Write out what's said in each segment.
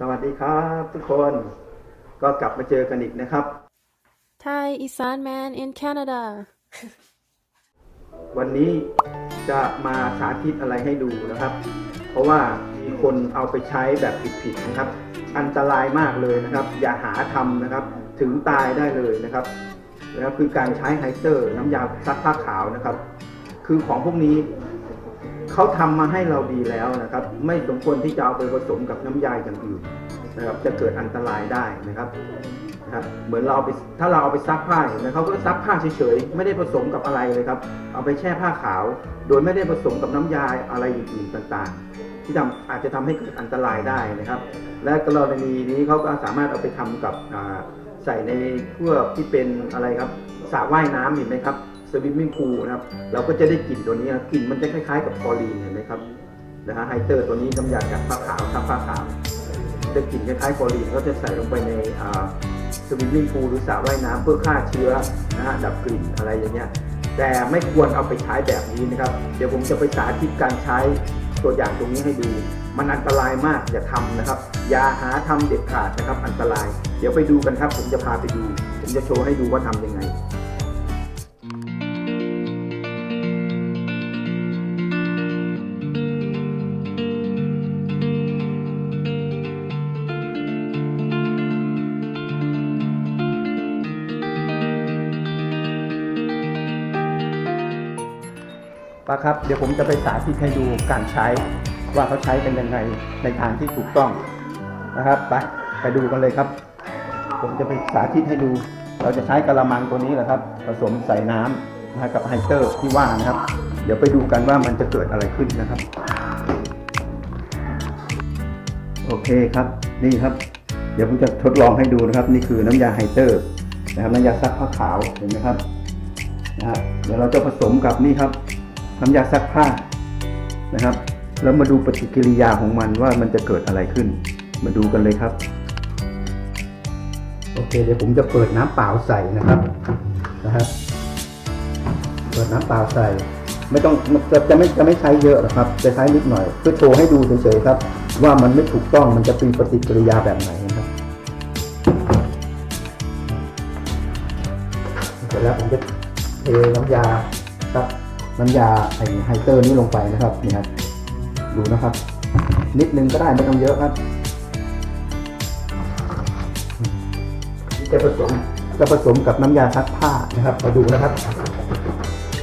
สวัสดีครับทุกคนก็กลับมาเจอกันอีกนะครับ Thai Isan man in Canada. วันนี้จะมาสาธิตอะไรให้ดูนะครับ เพราะว่ามีคนเอาไปใช้แบบผิดๆนะครับ อันตรายมากเลยนะครับ อย่าหาทำนะครับ ถึงตายได้เลยนะครับนะครับคือการใช้ไฮเตอร์น้ำยาซักผ้าขาวนะครับ คือของพวกนี้ เขาทำมาให้เราดีแล้วนะครับ ไม่สมควรที่จะเอาไปผสมกับน้ำยาอย่างอื่นนะครับจะเกิดอันตรายได้นะครับนะครับเหมือนเราเอาไปถ้าเราเอาไปซักผ้าเห็นไหมเขาก็ซักผ้าเฉยๆไม่ได้ผสมกับอะไรเลยครับ เอาไปแช่ผ้าขาว โดยไม่ได้ผสมกับน้ำยาอะไรอื่นๆต่างๆ ที่ทำอาจจะทำให้เกิดอันตรายได้นะครับ และกรณีนี้เขาก็สามารถเอาไปทำกับใส่ในพวกที่เป็นอะไรครับสระว่ายน้ำเห็นไหมครับ วิมมิ่งพูลนะครับ เราก็จะได้กลิ่นตัวนี้นะกลิ่นมันจะคล้าย ๆ กับคอรีนเห็นไหมครับนะฮะไฮเตอร์ตัวนี้น้ำยาจากผ้าขาวทำผ้าขาวจะกลิ่นคล้ายๆคอรีนก็จะใส่ลงไปในสวิมมิ่งพูลหรือสระว่ายน้ำเพื่อฆ่าเชื้อนะฮะดับกลิ่นอะไรอย่างเงี้ยแต่ไม่ควรเอาไปใช้แบบนี้นะครับ เดี๋ยวผมจะไปสาธิตการใช้ตัวอย่างตรงนี้ให้ดู มันอันตรายมากอย่าทำนะครับ อย่าหาทำเด็ดขาดนะครับ อันตราย เดี๋ยวไปดูกันครับ ผมจะพาไปดู ผมจะโชว์ให้ดูว่าทำยังไง ป้าครับ เดี๋ยวผมจะไปสาธิตให้ดูการใช้ว่าเขาใช้กันยังไงในทางที่ถูกต้องนะครับไปไปดูกันเลยครับ ผมจะไปสาธิตให้ดู เราจะใช้กระมังตัวนี้แหละครับ ผสมใส่น้ำนะกับไฮเตอร์ที่ว่านะครับ เดี๋ยวไปดูกันว่ามันจะเกิดอะไรขึ้นนะครับ โอเคครับนี่ครับ เดี๋ยวผมจะทดลองให้ดูนะครับ นี่คือน้ำยาไฮเตอร์นะครับน้ำยาซักผ้าขาวเห็นไหมครับนะฮะเดี๋ยวเราจะผสมกับนี่ครับ น้ำยาซักผ้านะครับ แล้วมาดูปฏิกิริยาของมันว่ามันจะเกิดอะไรขึ้น มาดูกันเลยครับ โอเคเดี๋ยวผมจะเปิดน้ำเปล่าใส่นะครับนะครับเปิดน้ำเปล่าใส่ ไม่ต้องจะจะไม่จะไม่ใช้เยอะหรอกครับจะใช้นิดหน่อย เพื่อโชว์ให้ดูเฉยๆครับ ว่ามันไม่ถูกต้องมันจะเป็นปฏิกิริยาแบบไหนนะครับเสร็จแล้วผมจะ น้ำยาไอไฮเตอร์นี้ลงไปนะครับนี่ครับดูนะครับ นิดนึงก็ได้ไม่ต้องเยอะครับนี่จะผสมจะผสมกับน้ำยาซักผ้านะครับมาดูนะครับ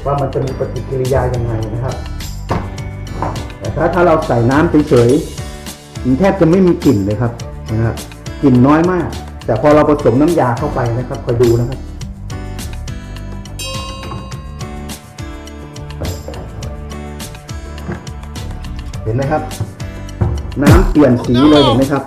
ว่ามันจะมีปฏิกิริยายังไงนะครับแต่ถ้าถ้าเราใส่น้ำเฉยๆมันแทบจะไม่มีกลิ่นเลยครับนะครับกลิ่นน้อยมาก แต่พอเราผสมน้ำยาเข้าไปนะครับคอยดูนะครับ ห็นไหมครับ น้ำเปลี่ยนสีเลยเห็นไหมครับ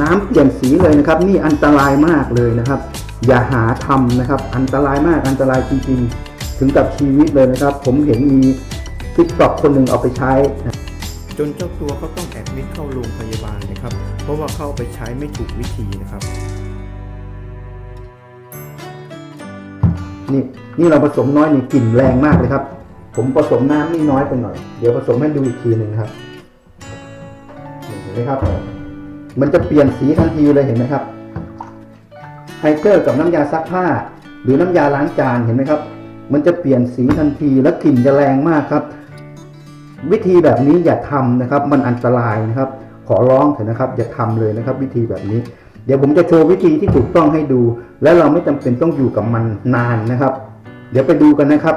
น้ำเปลี่ยนสีเลยนะครับ นี่อันตรายมากเลยนะครับ อย่าหาทำนะครับ อันตรายมากอันตรายจริงๆ ถึงกับชีวิตเลยนะครับ ผมเห็นมีติ๊กต็อกคนหนึ่งเอาไปใช้จนเจ้าตัวเขาต้องแอดมิดเข้าโรงพยาบาลนะครับ เพราะว่าเข้าไปใช้ไม่ถูกวิธีนะครับ นี่นี่เราผสมน้อยนี่กลิ่นแรงมากเลยครับ ผมผสมน้ำนี่น้อยไปหน่อย เดี๋ยวผสมให้ดูอีกทีหนึ่งครับเห็นไหมครับ มันจะเปลี่ยนสีทันทีเลยเห็นไหมครับไฮเกอร์กับน้ำยาซักผ้า หรือน้ำยาล้างจานเห็นไหมครับ มันจะเปลี่ยนสีทันทีและกลิ่นจะแรงมากครับ วิธีแบบนี้อย่าทำนะครับ มันอันตรายนะครับ ขอร้องเถอะนะครับ อย่าทำเลยนะครับ วิธีแบบนี้ เดี๋ยวผมจะโชว์วิธีที่ถูกต้องให้ดู และเราไม่จำเป็นต้องอยู่กับมันนานนะครับ เดี๋ยวไปดูกันนะครับ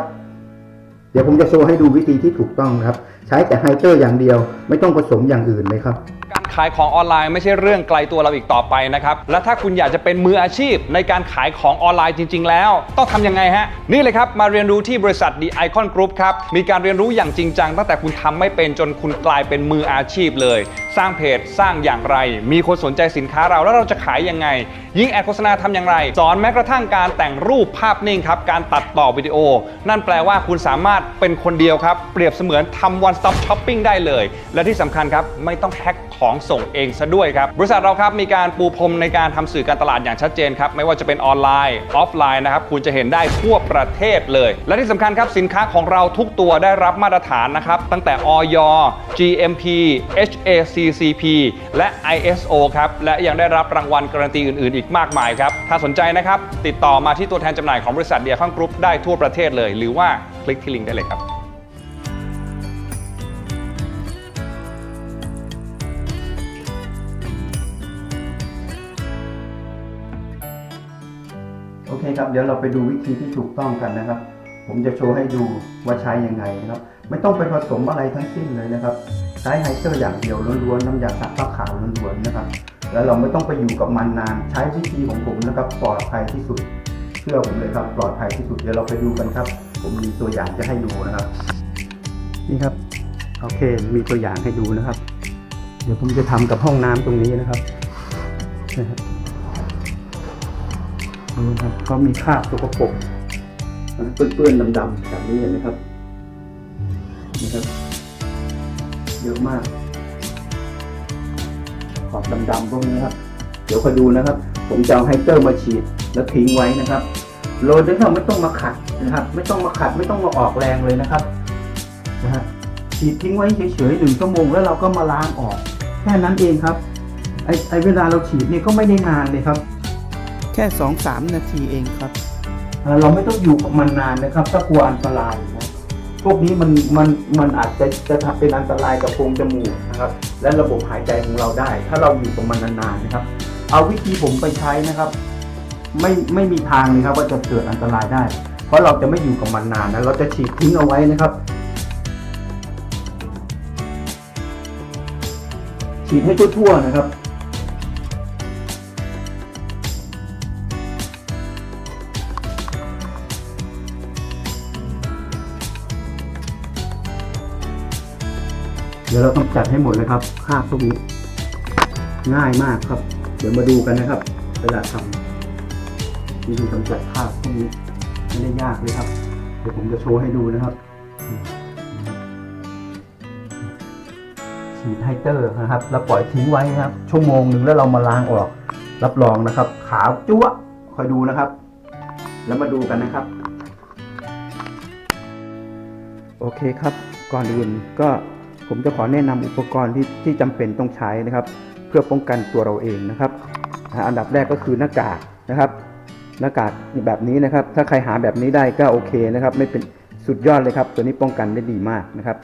ดี๋ยวผมจะโชว์ให้ดูวิธีที่ถูกต้องนะครับ ใช้แต่ไฮเตอร์อย่างเดียว ไม่ต้องผสมอย่างอื่นเลยครับ การขายของออนไลน์ไม่ใช่เรื่องไกลตัวเราอีกต่อไปนะครับ และถ้าคุณอยากจะเป็นมืออาชีพ ในการขายของออนไลน์จริง ๆ แล้ว ต้องทำยังไงฮะ นี่เลยครับมาเรียนรู้ที่บริษัท The Icon Group ครับ มีการเรียนรู้อย่างจริงจังตั้งแต่คุณทำไม่เป็นจนคุณกลายเป็นมืออาชีพเลย สร้างเพจสร้างอย่างไร มีคนสนใจสินค้าเราแล้วเราจะขายยังไง ยิงแอดโฆษณาทำอย่างไร สอนแม้กระทั่งการแต่งรูปภาพนิ่งครับ การตัดต่อวิดีโอ นั่นแปลว่าคุณสามารถเป็นคนเดียวครับ เปรียบเสมือนทำ one stop shopping ได้เลย และที่สำคัญครับ ไม่ต้องแพ็คของส่งเองซะด้วยครับ บริษัทเราครับมีการปูพรมในการทำสื่อการตลาดอย่างชัดเจนครับ ไม่ว่าจะเป็นออนไลน์ออฟไลน์นะครับ คุณจะเห็นได้ทั่วประเทศเลย และที่สำคัญครับสินค้าของเราทุกตัวได้รับมาตรฐานนะครับ ตั้งแต่อย GMP HACCP และ ISO ครับ และยังได้รับรางวัลการันตีอื่น ๆ อีกมากมายครับ ถ้าสนใจนะครับ ติดต่อมาที่ตัวแทนจำหน่ายของบริษัทเดียคอนกรุ๊ปได้ทั่วประเทศเลย หรือว่าคลิกที่ลิงก์ได้เลยครับโอเคครับ เดี๋ยวเราไปดูวิธีที่ถูกต้องกันนะครับ ผมจะโชว์ให้ดูว่าใช้ยังไงนะครับ ไม่ต้องไปผสมอะไรทั้งสิ้นเลยนะครับ ใช้ไฮเตอร์อย่างเดียวล้วนๆน้ำยาซักผ้าขาวล้วนๆนะครับ แล้วเราไม่ต้องไปอยู่กับมันนาน ใช้วิธีของผมนะครับปลอดภัยที่สุดเชื่อผมเลยครับ ปลอดภัยที่สุดเดี๋ยวเราไปดูกันครับ ผมมีตัวอย่างจะให้ดูนะครับ นี่ครับโอเคมีตัวอย่างให้ดูนะครับ เดี๋ยวผมจะทำกับห้องน้ำตรงนี้นะครับนะครับดูครับก็มีคราบสกปรกเปื้อนๆดำๆแบบนี้เห็นไหมครับนะครับเยอะมาก อบดำๆพวกนี้ครับ เดี๋ยวคอยดูนะครับ ผมจะเอาไฮเตอร์มาฉีดแล้วทิ้งไว้นะครับโรยด้วยเราไม่ต้องมาขัดนะครับ ไม่ต้องมาขัดไม่ต้องมาออกแรงเลยนะครับนะฮะฉีดทิ้งไว้เฉยๆหนึ่งชั่วโมงแล้วเราก็มาล้างออก แค่นั้นเองครับไอไอเวลาเราฉีดเนี่ยก็ไม่ได้นานเลยครับ แค่สองสามนาทีเองครับเราไม่ต้องอยู่กับมันนานนะครับ ถ้ากลัวอันตรายนะพวกนี้มันมันมันอาจจะจะทำเป็นอันตรายกับโพรงจมูกนะครับ และระบบหายใจของเราได้ ถ้าเราอยู่กับมันนานๆนะครับ เอาวิธีผมไปใช้นะครับ ไม่ไม่มีทางเลยครับว่าจะเกิดอันตรายได้ เพราะเราจะไม่อยู่กับมันนานนะเราจะฉีดทิ้งเอาไว้นะครับฉีดให้ทั่วๆนะครับ ดี๋ยวเราต้องจัดให้หมดเลยครับคราบพวกนี้ ง่ายมากครับ เดี๋ยวมาดูกันนะครับเวลาทำวิธีกำจัดคราบพวกนี้ไม่ได้ยากเลยครับ เดี๋ยวผมจะโชว์ให้ดูนะครับฉีดไฮเตอร์นะครับ แล้วปล่อยทิ้งไว้นะครับ ชั่วโมงหนึ่งแล้วเรามาล้างออก รับรองนะครับ ขาวจั๊วคอยดูนะครับ แล้วมาดูกันนะครับ โอเคครับ ก่อนอื่นก็ ผมจะขอแนะนำอุปกรณ์ที่ที่จำเป็นต้องใช้นะครับ เพื่อป้องกันตัวเราเองนะครับ อันดับแรกก็คือหน้ากากนะครับ หน้ากากแบบนี้นะครับ ถ้าใครหาแบบนี้ได้ก็โอเคนะครับ ไม่เป็นสุดยอดเลยครับ ตัวนี้ป้องกันได้ดีมากนะครับ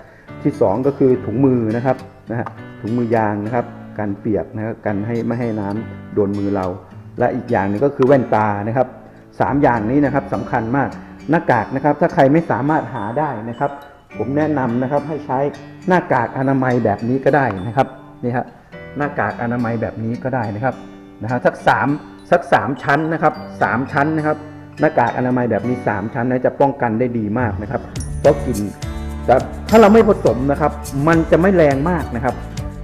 ที่สองก็คือถุงมือนะครับนะฮะถุงมือยางนะครับกันเปียกนะครับกันให้ไม่ให้น้ำโดนมือเรา และอีกอย่างหนึงก็คือแว่นตานะครับสามอย่างนี้นะครับสำคัญมากหน้ากากนะครับ ถ้าใครไม่สามารถหาได้นะครับ ผมแนะนำนะครับให้ใช้ หน้ากากอนามัยแบบนี้ก็ได้นะครับนี่ครับหน้ากากอนามัยแบบนี้ก็ได้นะครับนะฮะสักสามสักสามชั้นนะครับสามชั้นนะครับ หน้ากากอนามัยแบบนี้สามชั้นนะจะป้องกันได้ดีมากนะครับเพราะกลิ่นแต่ถ้าเราไม่ผสมนะครับ มันจะไม่แรงมากนะครับ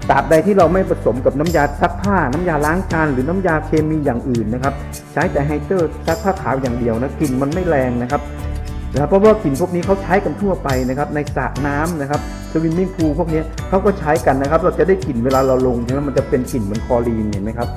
ตราบใดที่เราไม่ผสมกับน้ำยาซักผ้า น้ำยาล้างจานหรือน้ำยาเคมีอย่างอื่นนะครับ ใช้แต่ไฮเตอร์ซักผ้าขาวอย่างเดียวนะกลิ่นมันไม่แรงนะครับ นะครับเพราะว่ากลิ่นพวกนี้เขาใช้กันทั่วไปนะครับในสระน้ำนะครับสวิมมิ่งพูลพวกนี้เขาก็ใช้กันนะครับ เราจะได้กลิ่นเวลาเราลงใช่ไหมมันจะเป็นกลิ่นเหมือนคลอรีนเห็นไหมครับ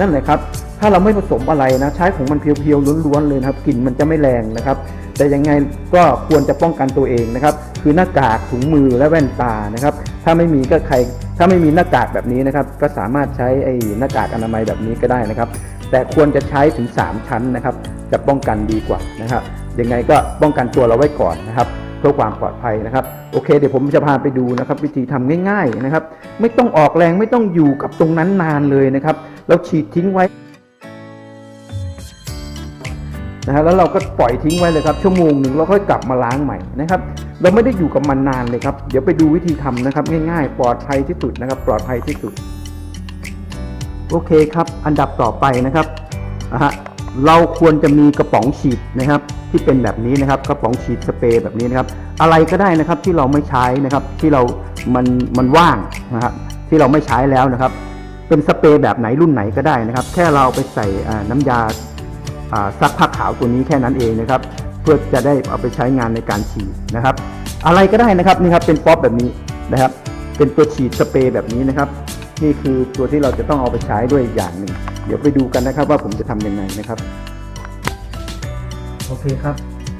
นั่นแหละครับ ถ้าเราไม่ผสมอะไรนะใช้ของมันเพียวๆล้วนๆเลยครับกลิ่นมันจะไม่แรงนะครับ แต่ยังไงก็ควรจะป้องกันตัวเองนะครับ คือหน้ากากถุงมือและแว่นตานะครับ ถ้าไม่มีก็ใคร ถ้าไม่มีหน้ากากแบบนี้นะครับ ก็สามารถใช้ไอ้หน้ากากอนามัยแบบนี้ก็ได้นะครับ แต่ควรจะใช้ถึง 3 ชั้นนะครับ จะป้องกันดีกว่านะครับ ยังไงก็ป้องกันตัวเราไว้ก่อนนะครับเพื่อความปลอดภัยนะครับ โอเค เดี๋ยวผมจะพาไปดูนะครับ วิธีทำง่าย ๆนะครับ ไม่ต้องออกแรงไม่ต้องอยู่กับตรงนั้นนานเลยนะครับเราฉีดทิ้งไว้นะฮะแล้วเราก็ปล่อยทิ้งไว้เลยครับชั่วโมงหนึ่งเราค่อยกลับมาล้างใหม่นะครับ เราไม่ได้อยู่กับมันนานเลยครับ เดี๋ยวไปดูวิธีทำนะครับ ง่ายๆ ปลอดภัยที่สุดนะครับ ปลอดภัยที่สุด โอเคครับ อันดับต่อไปนะครับนะฮะ เราควรจะมีกระป๋องฉีดนะครับ ที่เป็นแบบนี้นะครับกระป๋องฉีดสเปรย์แบบนี้นะครับ อะไรก็ได้นะครับที่เราไม่ใช้นะครับที่เรา มันมันว่างนะครับที่เราไม่ใช้แล้วนะครับ เป็นสเปรย์แบบไหนรุ่นไหนก็ได้นะครับ แค่เราเอาไปใส่น้ำยาอ่าซักผ้าขาวตัวนี้แค่นั้นเองนะครับ เพื่อจะได้เอาไปใช้งานในการฉีดนะครับ อะไรก็ได้นะครับนี่ครับเป็นป๊อปแบบนี้นะครับ เป็นตัวฉีดสเปรย์แบบนี้นะครับ นี่คือตัวที่เราจะต้องเอาไปใช้ด้วยอย่างหนึ่ง เดี๋ยวไปดูกันนะครับว่าผมจะทำยังไงนะครับ โอเคครับ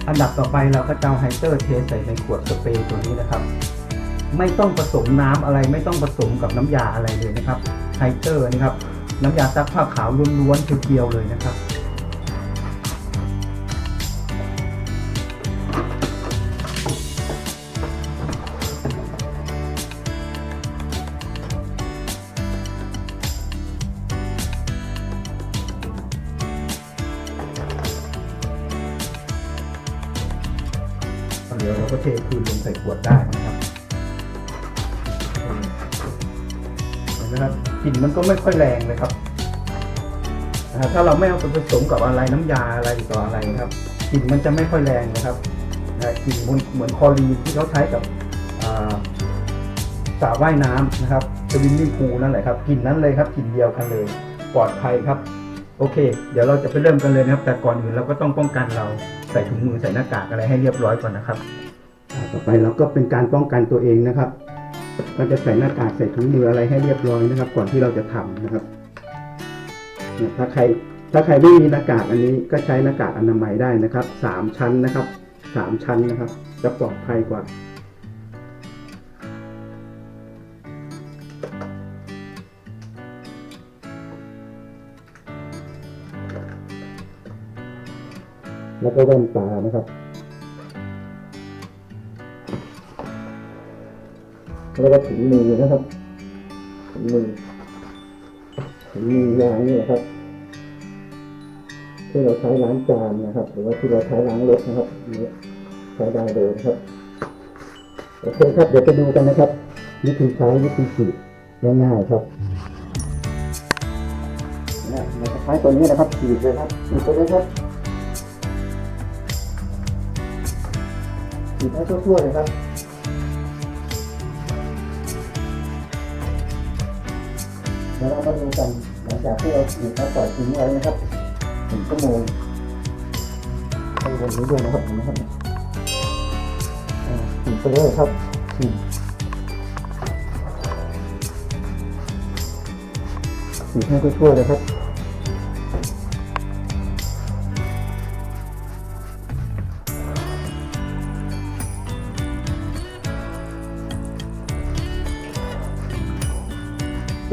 อันดับต่อไปเราก็จะเอาไฮเตอร์เทใส่ในขวดสเปรย์ตัวนี้นะครับ ไม่ต้องผสมน้ำอะไรไม่ต้องผสมกับน้ำยาอะไรเลยนะครับไฮเตอร์นี่ครับ น้ำยาซักผ้าขาวล้วนๆเพียวๆเลยนะครับ วดได้นะครับเห็นไหมครับกลิ่นมันก็ไม่ค่อยแรงเลยครับถ้าเราไม่เอาไปผสมกับอะไรน้ำยาอะไรต่ออะไรนะครับกลิ่นมันจะไม่ค่อยแรงนะครับกลิ่นเหมือนคอรีนที่เขาใช้กับอ่าสระว่ายน้ำนะครับสวิมมิ่งพูลนั่นแหละครับกลิ่นนั้นเลยครับกลิ่นเดียวกันเลย ปลอดภัยครับ โอเค เดี๋ยวเราจะไปเริ่มกันเลยนะครับ แต่ก่อนอื่นเราก็ต้องป้องกันเราใส่ถุงมือใส่หน้ากากอะไรให้เรียบร้อยก่อนนะครับ ต่อไปเราก็เป็นการป้องกันตัวเองนะครับ เราจะใส่หน้ากากใส่ถุงมืออะไรให้เรียบร้อยนะครับ ก่อนที่เราจะทำนะครับถ้าใครถ้าใครไม่มีหน้ากากอันนี้ก็ใช้หน้ากากอนามัยได้นะครับสามชั้นนะครับสามชั้นนะครับ จะปลอดภัยกว่าแล้วก็แว่นตานะครับ แล้วก็ถุงมือนะครับถุงมือถุงมือยางนี่นะครับที่เราใช้ล้างจานนะครับ หรือว่าที่เราใช้ล้างรถนะครับใช้ได้เลยนะครับโอเคครับเดี๋ยวไปดูกันนะครับ วิธีใช้วิธีฉีดง่ายๆครับนะเราจะใช้ตัวนี้นะครับฉีดเลยครับฉีดไปเลยครับฉีดให้ทั่วๆเลยครับ แล้วเราก็ดูกันหลังจากที่เราฉีดแล้วปล่อยทิ้งไว้นะครับหนึ่งชั่วโมงให้วนนี้ด้วยนะครับเห็นไหมครับฉีดไปเลยครับฉีดฉีดให้ทั่วๆเลยครับ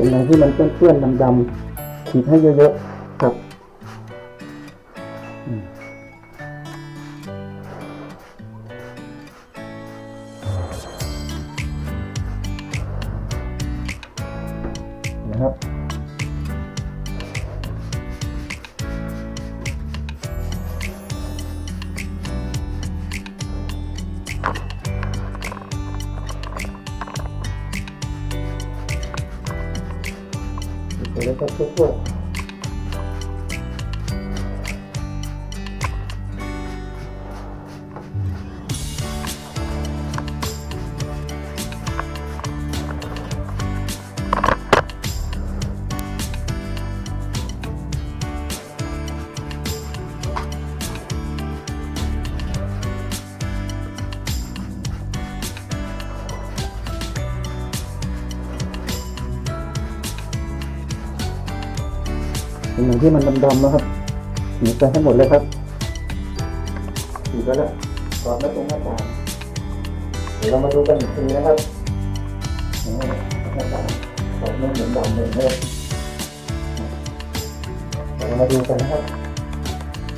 ตรงไหนที่มันเปื้อนๆดำๆฉีดให้เยอะๆครับ เดี๋ยวเที่มันดำๆนะครับฉีดไปให้หมดเลยครับฉีดไปแล้วกอดไว้ตรงหน้าต่างเดี๋ยวเรามาดูกันอีกทีนะครับนี่หน้าต่างกอดไม่เหมือนดำเลยนะครับเดี๋ยวเรามาดูกันนะครับ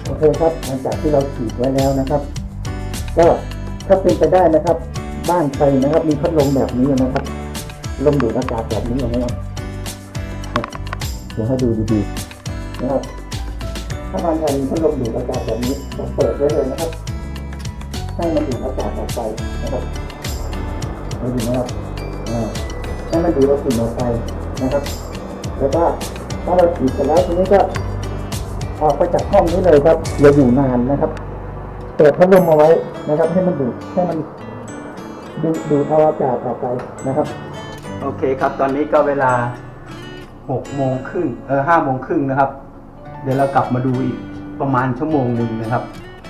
โอเคครับหลังจากที่เราฉีดไว้แล้วนะครับ ก็ถ้าเป็นไปได้นะครับ บ้านใครนะครับ มีพัดลมแบบนี้นะครับลมดูดอากาศแบบนี้นะครับเดี๋ยวให้ดูดีๆ นะครับ ถ้าบ้านใครมีพัดลมดูดอากาศแบบนี้ก็เปิดไว้เลยนะครับ ให้มันดูดอากาศออกไปนะครับไม่ดีนะครับให้มันดูดเอาฝุ่นออกไปนะครับ แล้วก็ถ้าเราฉีดเสร็จแล้วทีนี้ก็ออกไปจากห้องนี้เลยครับอย่าอยู่นานนะครับ เปิดพัดลมเอาไว้นะครับ ให้มันดูดให้มันดูดดูดเอาอากาศออกไปนะครับ โอเคครับ ตอนนี้ก็เวลาหกโมงครึ่งเออห้าโมงครึ่งนะครับ เดี๋ยวเรากลับมาดูอีกประมาณชั่วโมงหนึ่งนะครับ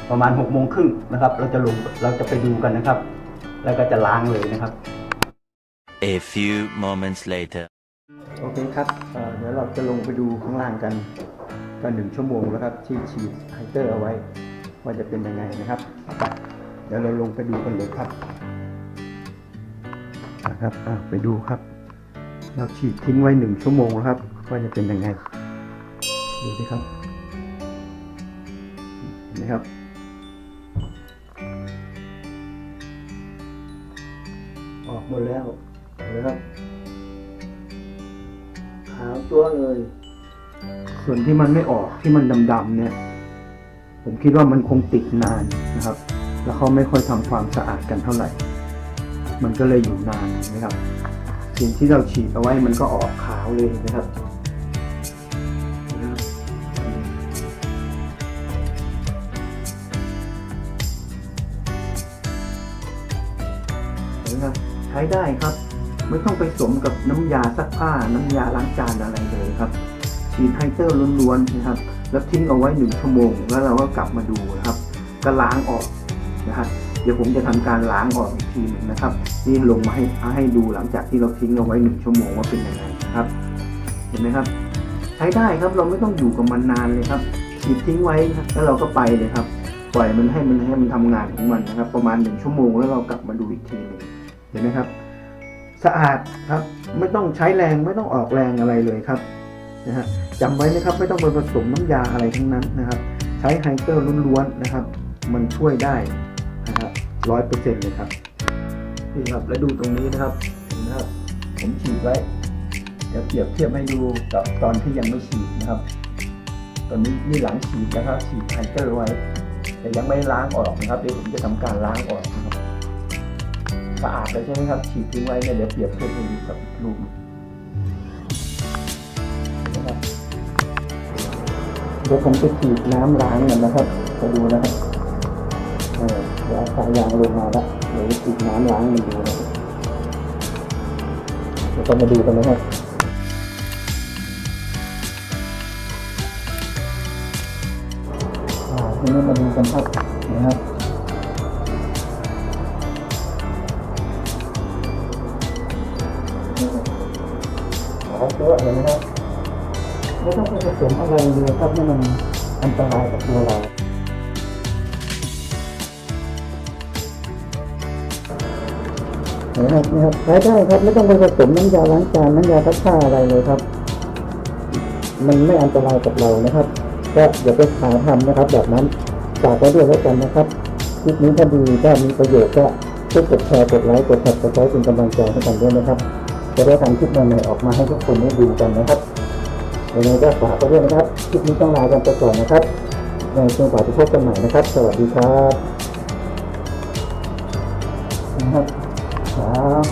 ประมาณหกโมงครึ่งนะครับ เราจะลงเราจะไปดูกันนะครับ แล้วก็จะล้างเลยนะครับ A few moments later. โอเคครับเอ่อเดี๋ยวเราจะลงไปดูข้างล่างกันกันหนึ่งชั่วโมงแล้วครับที่ฉีดไฮเตอร์เอาไว้ ว่าจะเป็นยังไงนะครับไปเดี๋ยวเราลงไปดูกันเลยครับนะครับอะไปดูครับ เราฉีดทิ้งไว้หนึ่งชั่วโมงแล้วครับ ว่าจะเป็นยังไง ดูสิครับเห็นไหมครับ ออกหมดแล้วเห็นไหมครับขาวตัวเลย ส่วนที่มันไม่ออกที่มันดำๆเนี่ย ผมคิดว่ามันคงติดนานนะครับ แล้วเขาไม่ค่อยทำความสะอาดกันเท่าไหร่ มันก็เลยอยู่นานนะครับสิ่งที่เราฉีดเอาไว้มันก็ออกขาวเลยนะครับนะครับ ได้ครับ ไม่ต้องไปสมกับน้ำยาซักผ้า น้ำยาล้างจานอะไรเลยครับ ฉีดไฮเตอร์ล้วนๆนะครับ แล้วทิ้งเอาไว้หนึ่งชั่วโมง แล้วเราก็กลับมาดูนะครับ ก็ล้างออกนะครับเดี๋ยวผมจะทำการล้างออกอีกทีหนึ่งนะครับนี่ลงมาให้ให้ดูหลังจากที่เราทิ้งเอาไว้หนึ่งชั่วโมงว่าเป็นยังไงนะครับ เห็นไหมครับ ใช้ได้ครับเราไม่ต้องอยู่กับมันนานเลยครับฉีดทิ้งไว้แล้วเราก็ไปเลยครับ ปล่อยมันให้มันให้มันทำงานของมันนะครับ ประมาณหนึ่งชั่วโมงแล้วเรากลับมาดูอีกทีนึง ห็นไหมครับ สะอาดครับไม่ต้องใช้แรงไม่ต้องออกแรงอะไรเลยครับนะฮะจำไว้นะครับไม่ต้องไปผสมน้ำยาอะไรทั้งนั้นนะครับ ใช้ไฮเตอร์ล้วนๆนะครับ มันช่วยได้นะครับร้อยเปอร์เซ็นต์เลยครับนี่ครับแล้วดูตรงนี้นะครับเห็นไหมครับ ผมฉีดไว้เดี๋ยวเปรียบเทียบให้ดูกับตอนที่ยังไม่ฉีดนะครับ ตอนนี้นี่หลังฉีดนะครับฉีดไฮเตอร์ไว้ แต่ยังไม่ล้างออกนะครับเดี๋ยวผมจะทำการล้างออกนะครับะอาดเลยใช่ไหมครับฉีดทิ้งไว้เนี่ยเดี๋ยวเปรียบเทียบให้ดูกับรูปนะครับเดี๋ยวผมจะฉีดน้ำล้างกันนะครับจะดูนะครับเออเดี๋ยวาสายยางลงมาแล้วเดี๋ยวฉีดน้ำล้างมันดูนะครับเดี๋ยวมาดูกันนะครับอ่าทีนี้มาดูกันครับนะครับ เยอะเลยนะครับไม่ต้องไปผสมอะไรเลยครับนี่มันอันตรายกับตัวเราเห็นไหมครับนี่ครับใช้ได้ครับไม่ต้องไปผสมน้ำยาล้างจานน้ำยาซักผ้าอะไรเลยครับ มันไม่อันตรายกับเรานะครับ ก็อย่าไปหาทำนะครับ แบบนั้นฝากไว้ด้วยแล้วกันนะครับคลิปนี้ถ้าดีถ้ามีประโยชน์ก็ช่วยกดแชร์กดไลค์กดติดตามเป็นกำลังใจให้กันด้วยนะครับ จะได้ทำคลิปใหม่ๆออกมาให้ทุกคนได้ดูกันนะครับยังไงก็ฝากไว้ด้วยนะครับคลิปนี้ต้องลากันไปก่อนนะครับในช่วงกว่าจะพบกันใหม่นะครับ สวัสดีครับนะครับครับ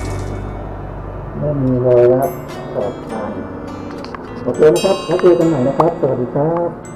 ไม่มีเลยนะครับสอบผ่านโอเคนะครับแล้วเจอกันใหม่นะครับ สวัสดีครับ